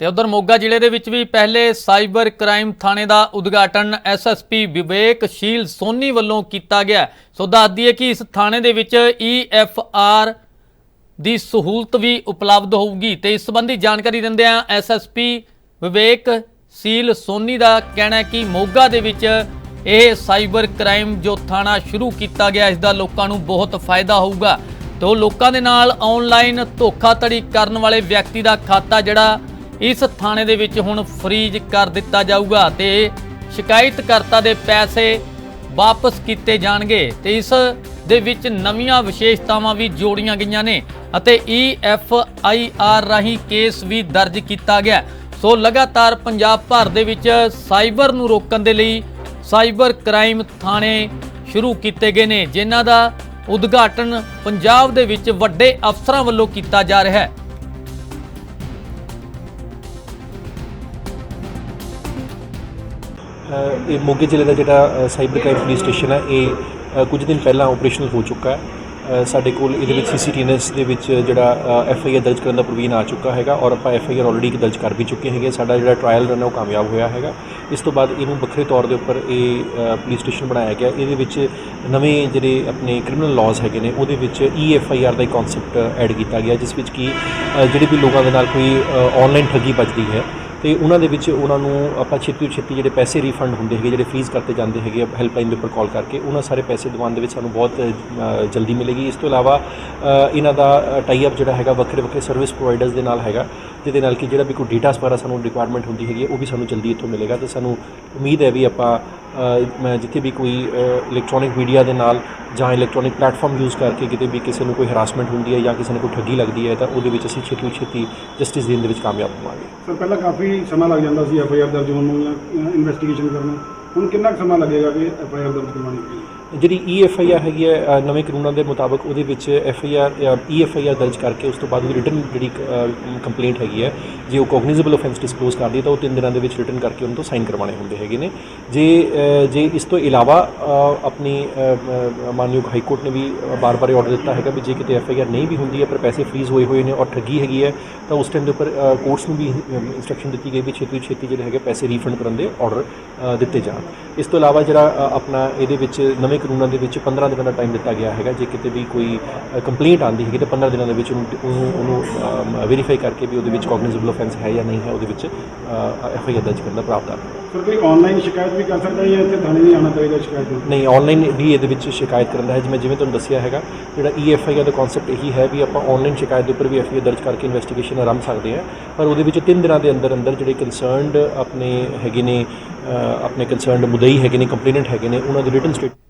ਤੇ ਉਧਰ ਮੋਗਾ ਜ਼ਿਲ੍ਹੇ ਦੇ ਵਿੱਚ ਵੀ ਪਹਿਲੇ ਸਾਈਬਰ ਕ੍ਰਾਈਮ ਥਾਣੇ ਦਾ ਉਦਘਾਟਨ ਐਸਐਸਪੀ ਵਿਵੇਕਸ਼ੀਲ ਸੋਨੀ ਵੱਲੋਂ ਕੀਤਾ ਗਿਆ ਸੋ ਦੱਸ ਦਈਏ ਕਿ ਇਸ ਥਾਣੇ ਦੇ ਵਿੱਚ ਈਐਫਆਰ ਦੀ ਸਹੂਲਤ ਵੀ ਉਪਲਬਧ ਹੋਊਗੀ ਤੇ ਇਸ ਸੰਬੰਧੀ ਜਾਣਕਾਰੀ ਦਿੰਦਿਆਂ ਐਸਐਸਪੀ ਵਿਵੇਕ ਸੀਲ ਸੋਨੀ ਦਾ ਕਹਿਣਾ ਹੈ ਕਿ ਮੋਗਾ ਦੇ ਵਿੱਚ ਇਹ ਸਾਈਬਰ ਕ੍ਰਾਈਮ ਜੋ ਥਾਣਾ ਸ਼ੁਰੂ ਕੀਤਾ ਗਿਆ, ਇਸ ਦਾ ਲੋਕਾਂ ਨੂੰ ਬਹੁਤ ਫਾਇਦਾ ਹੋਊਗਾ। ਤੇ ਉਹ ਲੋਕਾਂ ਦੇ ਨਾਲ ਆਨਲਾਈਨ ਧੋਖਾਧੜੀ ਕਰਨ ਵਾਲੇ ਵਿਅਕਤੀ ਦਾ ਖਾਤਾ ਜਿਹੜਾ ਇਸ ਥਾਣੇ ਦੇ ਵਿੱਚ ਹੁਣ ਫ੍ਰੀਜ਼ ਕਰ ਦਿੱਤਾ ਜਾਊਗਾ ਤੇ ਸ਼ਿਕਾਇਤਕਰਤਾ ਦੇ ਪੈਸੇ ਵਾਪਸ ਕੀਤੇ ਜਾਣਗੇ ਤੇ ਇਸ ਦੇ ਵਿੱਚ ਨਵੀਆਂ ਵਿਸ਼ੇਸ਼ਤਾਵਾਂ ਵੀ ਜੋੜੀਆਂ ਗਈਆਂ ਨੇ ਅਤੇ ਈਐਫਆਈਆਰ ਰਾਹੀਂ ਕੇਸ ਵੀ ਦਰਜ ਕੀਤਾ ਗਿਆ। ਸੋ ਲਗਾਤਾਰ ਪੰਜਾਬ ਭਰ ਦੇ ਵਿੱਚ ਸਾਈਬਰ ਨੂੰ ਰੋਕਣ ਦੇ ਲਈ ਸਾਈਬਰ ਕ੍ਰਾਈਮ ਥਾਣੇ ਸ਼ੁਰੂ ਕੀਤੇ ਗਏ ਨੇ, ਜਿਨ੍ਹਾਂ ਦਾ ਉਦਘਾਟਨ ਪੰਜਾਬ ਦੇ ਵਿੱਚ ਵੱਡੇ ਅਫਸਰਾਂ ਵੱਲੋਂ ਕੀਤਾ ਜਾ ਰਿਹਾ ਹੈ। ਇਹ ਮੋਗੇ ਜ਼ਿਲ੍ਹੇ ਦਾ ਜਿਹੜਾ ਅ, ਸਾਈਬਰ ਕ੍ਰਾਈਮ ਪੁਲਿਸ ਸਟੇਸ਼ਨ ਹੈ ਇਹ ਕੁਝ ਦਿਨ ਪਹਿਲਾਂ ਆਪਰੇਸ਼ਨਲ ਹੋ ਚੁੱਕਾ ਹੈ। ਸਾਡੇ ਕੋਲ ਇਹਦੇ ਵਿੱਚ ਸੀਸੀਟੀਐਨਐਸ ਦੇ ਵਿੱਚ ਜਿਹੜਾ ਐਫ ਆਈ ਆਰ ਦਰਜ ਕਰਨ ਦਾ ਪ੍ਰਵੀਨ ਆ ਚੁੱਕਾ ਹੈਗਾ ਔਰ ਆਪਾਂ ਐਫ ਆਈ ਆਰ ਆਲਰੇਡੀ ਦਰਜ ਕਰ ਵੀ ਚੁੱਕੇ ਹੈਗੇ। ਸਾਡਾ ਜਿਹੜਾ ਟ੍ਰਾਇਲ ਰਨ ਹੈ ਉਹ ਕਾਮਯਾਬ ਹੋਇਆ ਹੈਗਾ। ਇਸ ਤੋਂ ਬਾਅਦ ਇਹਨੂੰ ਵੱਖਰੇ ਤੌਰ ਦੇ ਉੱਪਰ ਇਹ ਪੁਲਿਸ ਸਟੇਸ਼ਨ ਬਣਾਇਆ ਗਿਆ। ਇਹਦੇ ਵਿੱਚ ਨਵੇਂ ਜਿਹੜੇ ਆਪਣੇ ਕ੍ਰਿਮੀਨਲ ਲਾਜ਼ ਹੈਗੇ ਨੇ ਉਹਦੇ ਵਿੱਚ ਈ ਐਫ ਆਈ ਆਰ ਦਾ ਇੱਕ ਕਨਸੈਪਟ ਐਡ ਕੀਤਾ ਗਿਆ ਜਿਸ ਵਿੱਚ ਕਿ ਜਿਹੜੇ ਵੀ ਲੋਕਾਂ ਦੇ ਨਾਲ ਕੋਈ ਆਨਲਾਈਨ ਠੱਗੀ ਵੱਜਦੀ ਹੈ ਤੇ ਉਹਨਾਂ ਦੇ ਵਿੱਚ ਉਹਨਾਂ ਨੂੰ ਆਪਾਂ ਛੇਤੀ ਤੋਂ ਛੇਤੀ ਜਿਹੜੇ ਪੈਸੇ ਰੀਫੰਡ ਹੁੰਦੇ ਹੈਗੇ, ਜਿਹੜੇ ਫ੍ਰੀਜ਼ ਕਰਤੇ ਜਾਂਦੇ ਹੈਗੇ ਹੈਲਪਲਾਈਨ ਦੇ ਉੱਪਰ ਕਾਲ ਕਰਕੇ, ਉਹਨਾਂ ਸਾਰੇ ਪੈਸੇ ਦਿਵਾਉਣ ਦੇ ਵਿੱਚ ਸਾਨੂੰ ਬਹੁਤ ਜਲਦੀ ਮਿਲੇਗੀ। ਇਸ ਤੋਂ ਇਲਾਵਾ ਇਹਨਾਂ ਦਾ ਟਾਈ ਅਪ ਜਿਹੜਾ ਹੈਗਾ ਵੱਖਰੇ ਵੱਖਰੇ ਸਰਵਿਸ ਪ੍ਰੋਵਾਈਡਰਸ ਦੇ ਨਾਲ ਹੈਗਾ ਜਿਹਦੇ ਨਾਲ ਕਿ ਜਿਹੜਾ ਵੀ ਕੋਈ ਡੇਟਾ ਵਗੈਰਾ ਸਾਨੂੰ ਰਿਕੁਆਇਰਮੈਂਟ ਹੁੰਦੀ ਹੈਗੀ ਹੈ, ਉਹ ਵੀ ਸਾਨੂੰ ਜਲਦੀ ਇੱਥੋਂ ਮਿਲੇਗਾ। ਤੇ ਸਾਨੂੰ ਉਮੀਦ ਹੈ ਵੀ ਆਪਾਂ ਮੈਂ ਜਿੱਥੇ ਵੀ ਕੋਈ ਇਲੈਕਟ੍ਰੋਨਿਕ ਮੀਡੀਆ ਦੇ ਨਾਲ ਜਾਂ ਇਲੈਕਟ੍ਰੋਨਿਕ ਪਲੇਟਫਾਰਮ ਯੂਜ਼ ਕਰਕੇ ਕਿਤੇ ਵੀ ਕਿਸੇ ਨੂੰ ਕੋਈ ਹਰਾਸਮੈਂਟ ਹੁੰਦੀ ਹੈ ਜਾਂ ਕਿਸੇ ਨੂੰ ਕੋਈ ਠੱਗੀ ਲੱਗਦੀ ਹੈ ਤਾਂ ਉਹਦੇ ਵਿੱਚ ਅਸੀਂ ਛੇਤੀ ਛੇਤੀ ਜਸਟਿਸ ਦੇਣ ਦੇ ਵਿੱਚ ਕਾਮਯਾਬ ਹੋਵਾਂਗੇ। ਸਰ ਪਹਿਲਾਂ ਕਾਫੀ ਸਮਾਂ ਲੱਗ ਜਾਂਦਾ ਸੀ ਐਫ ਆਈ ਆਰ ਦਰਜ ਹੋਣ ਨੂੰ ਜਾਂ ਇਨਵੈਸਟੀਗੇਸ਼ਨ ਕਰਨ ਨੂੰ। ਹੁਣ ਕਿੰਨਾ ਕੁ ਸਮਾਂ ਲੱਗੇਗਾ ਕਿ ਐਫ ਆਈ ਆਰ ਦਰਜ ਕਰਵਾਉਣੀ ਪਏਗੀ ਜਿਹੜੀ ਈ ਐਫ ਆਈ ਆਰ ਹੈਗੀ ਹੈ ਨਵੇਂ ਕਾਨੂੰਨਾਂ ਦੇ ਮੁਤਾਬਕ ਉਹਦੇ ਵਿੱਚ F I R e F I R ਦਰਜ ਕਰਕੇ ਉਸ ਤੋਂ ਬਾਅਦ ਉਹਦੀ ਰਿਟਨ ਜਿਹੜੀ ਕੰਪਲੇਂਟ ਹੈਗੀ ਹੈ ਜੇ ਉਹ ਕੋਗਨੀਜ਼ੇਬਲ ਆਫੈਂਸ ਡਿਸਕਲੋਜ਼ ਕਰਦੀ ਹੈ ਤਾਂ ਉਹ 3 ਦਿਨਾਂ ਦੇ ਵਿੱਚ ਰਿਟਰਨ ਕਰਕੇ ਉਹਨਾਂ ਤੋਂ ਸਾਈਨ ਕਰਵਾਉਣੇ ਹੁੰਦੇ ਹੈਗੇ ਨੇ। ਜੇ ਜੇ ਇਸ ਤੋਂ ਇਲਾਵਾ ਆਪਣੀ ਮਾਨਯੋਗ ਹਾਈ ਕੋਰਟ ਨੇ ਵੀ ਬਾਰ-ਬਾਰ ਆਰਡਰ ਦਿੱਤਾ ਹੈਗਾ ਵੀ ਜੇ ਕਿਤੇ ਐਫ ਆਈ ਆਰ ਨਹੀਂ ਵੀ ਹੁੰਦੀ ਹੈ ਪਰ ਪੈਸੇ ਫ੍ਰੀਜ਼ ਹੋਏ ਹੋਏ ਨੇ ਔਰ ਠੱਗੀ ਹੈਗੀ ਹੈ, ਤਾਂ ਉਸ ਟਾਈਮ ਦੇ ਉੱਪਰ ਕੋਰਟਸ ਨੂੰ ਵੀ ਇਨਸਟਰਕਸ਼ਨ ਦਿੱਤੀ ਗਈ ਵੀ ਛੇਤੀ ਤੋਂ ਛੇਤੀ ਜਿਹੜੇ ਹੈਗੇ ਪੈਸੇ ਰੀਫੰਡ ਕਰਨ ਦੇ ਆਰਡਰ ਦਿੱਤੇ ਜਾਣ। ਇਸ ਤੋਂ ਇਲਾਵਾ ਜਿਹੜਾ ਆਪਣਾ ਇਹਦੇ ਵਿੱਚ ਨਵੇਂ ਕਾਨੂੰਨਾਂ ਦੇ ਵਿੱਚ 15 ਦਿਨਾਂ ਦਾ ਟਾਈਮ ਦਿੱਤਾ ਗਿਆ ਹੈਗਾ, ਜੇ ਕਿਤੇ ਵੀ ਕੋਈ ਕੰਪਲੇਂਟ ਆਉਂਦੀ ਹੈਗੀ ਤਾਂ 15 ਦਿਨਾਂ ਦੇ ਵਿੱਚ ਉਹਨੂੰ ਉਹਨੂੰ ਉਹਨੂੰ ਵੈਰੀਫਾਈ ਕਰਕੇ ਵੀ ਉਹਦੇ ਵਿੱਚ ਕੋਗਨੀਜ਼ੇਬਲ ਆਫੈਂਸ ਹੈ ਜਾਂ ਨਹੀਂ ਹੈ ਉਹਦੇ ਵਿੱਚ ਐਫ ਆਈ ਆਰ ਦਰਜ ਕਰਨ ਦਾ ਪ੍ਰਾਵਧਾਨ ਹੈ ਸਰ ਕੋਈ ਆਨਲਾਈਨ ਸ਼ਿਕਾਇਤ ਵੀ ਕਰ ਸਕਦਾ ਹੈ ਜਾਂ ਇੱਥੇ ਥਾਣੇ ਨਹੀਂ ਆਉਣਾ ਪਏਗਾ ਸ਼ਿਕਾਇਤ ਨਹੀਂ ਆਨਲਾਈਨ ਵੀ ਇਹਦੇ ਵਿੱਚ ਸ਼ਿਕਾਇਤ ਕਰਨ ਦਾ ਹੈ ਜਿਵੇਂ ਜਿਵੇਂ ਤੁਹਾਨੂੰ ਦੱਸਿਆ ਹੈਗਾ ਜਿਹੜਾ ਈ ਐਫ ਆਈ ਆਰ ਦਾ ਕਨਸੈਪਟ ਇਹੀ ਹੈ ਵੀ ਆਪਾਂ ਆਨਲਾਈਨ ਸ਼ਿਕਾਇਤ ਦੇ ਉੱਪਰ ਵੀ ਐਫ ਆਈ ਆਰ ਦਰਜ ਕਰਕੇ ਇਨਵੈਸਟੀਗੇਸ਼ਨ ਆਰੰਭ ਸਕਦੇ ਹਾਂ ਪਰ ਉਹਦੇ ਵਿੱਚ 3 ਦਿਨਾਂ ਦੇ ਅੰਦਰ ਅੰਦਰ ਜਿਹੜੇ ਕੰਸਰਨਡ ਆਪਣੇ ਹੈਗੇ ਨੇ ਆਪਣੇ ਕੰਸਰਨਡ ਮੁਦਈ ਹੈਗੇ ਨੇ ਕੰਪਲੇਨੈਂਟ ਹੈਗੇ ਨੇ ਉਹਨਾਂ ਦੀ ਰਿਟਨ ਸਟੇਟ